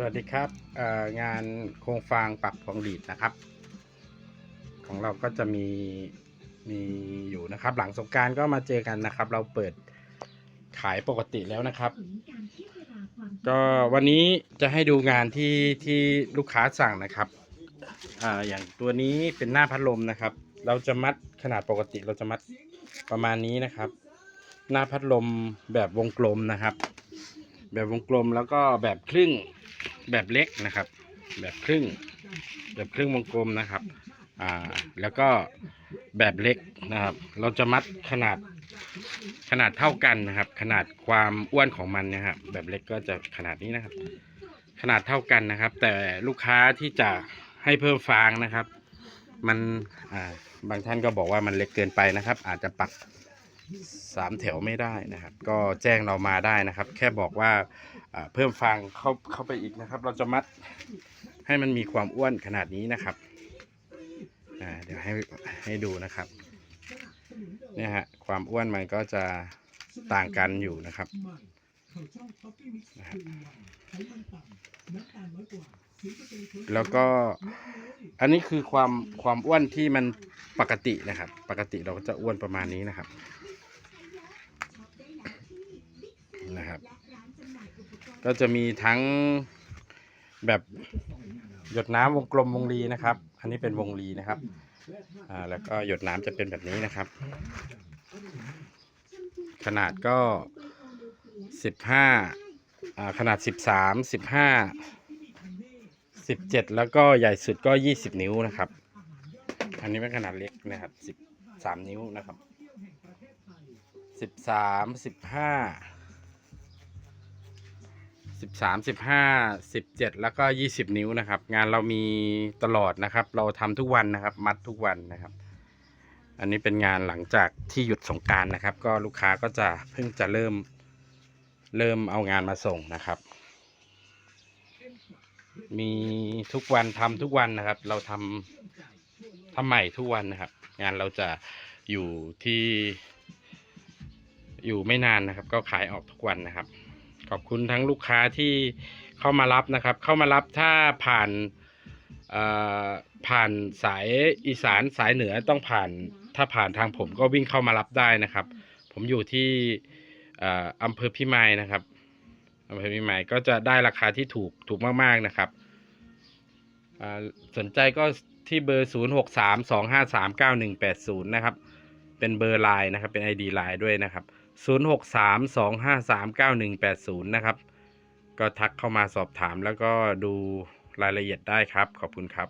สวัสดีครับงานโครงฟางปักพวงดีดนะครับ ของเราก็จะมีมีอยู่นะครับ หลังสงการก็มาเจอกันนะครับ เราเปิดขายปกติแล้วนะครับ ก็วันนี้จะให้ดูงานที่ที่ลูกค้าสั่งนะครับออย่างตัวนี้เป็นหน้าพัดลมนะครับ เราจะมัดขนาดปกติเราจะมัดประมาณนี้นะครับ หน้าพัดลมแบบวงกลมนะครับ แบบวงกลมแล้วก็แบบครึ่ง แบบเล็กนะครับ แบบครึ่ง แบบครึ่งวงกลมนะครับ อ่า แล้วก็แบบเล็กนะครับ เราจะมัดขนาดขนาดเท่ากันนะครับ ขนาดความอ้วนของมันนะครับแบบเล็กก็จะขนาดนี้นะครับ ขนาดเท่ากันนะครับ แต่ลูกค้าที่จะให้เพิ่มฟางนะครับ มันอ่าบางท่านก็บอกว่ามันเล็กเกินไปนะครับ อาจจะปัก สามแถวไม่ได้นะครับ ก็แจ้งเรามาได้นะครับ แค่บอกว่าเพิ่มฟางเข้าเข้าไปอีกนะครับ เราจะมัดให้มันมีความอ้วนขนาดนี้นะครับเดี๋ยวให้ให้ดูนะครับเนี่ยฮะความอ้วนมันก็จะต่างกันอยู่นะครับแล้วก็อันนี้คือความความอ้วนที่มันปกตินะครับ ปกติเราก็จะอ้วนประมาณนี้นะครับ นะครับ ก็จะมีทั้งแบบหยดน้ำวงกลมวงรีนะครับ อันนี้เป็นวงรีนะครับ อ่า แล้วก็หยดน้ำจะเป็นแบบนี้นะครับ ขนาดก็สิบห้าอ่า ขนาดสิบสามสิบห้าสิบเจ็ดแล้วก็ใหญ่สุดก็ยี่สิบนิ้วนะครับ อันนี้เป็นขนาดเล็กนะครับสิบสามนิ้วนะครับสิบสามสิบห้า สิบสามสิบห้าสิบเจ็ดแล้วก็ยี่สิบนิ้วนะครับ งานเรามีตลอดนะครับ เราทำทุกวันนะครับ มัดทุกวันนะครับ อันนี้เป็นงานหลังจากที่หยุดสงการนะครับ ก็ลูกค้าก็จะเพิ่งจะเริ่มเริ่มเอางานมาส่งนะครับ มีทุกวันทำทุกวันนะครับ เราทำทำใหม่ทุกวันนะครับ งานเราจะอยู่ที่อยู่ไม่นานนะครับ ก็ขายออกทุกวันนะครับ ขอบคุณทั้งลูกค้าที่เข้ามารับนะครับ เข้ามารับถ้าผ่านผ่านสายอีสานสายเหนือต้องผ่านถ้าผ่านทางผมก็วิ่งเข้ามารับได้นะครับ ผมอยู่ที่อำเภอพิมายนะครับอำเภอพิมายก็จะได้ราคาที่ถูกถูกมากๆนะครับสนใจก็ที่เบอร์ 0 6 3 2 5 3 9 1 8 0 นะครับ เป็นเบอร์ไลน์นะครับ เป็น ID ไลน์ด้วยนะครับ 0 6 3 2 5 3 9 1 8 0 นะครับ ก็ทักเข้ามาสอบถามแล้วก็ดูรายละเอียดได้ครับ ขอบคุณครับ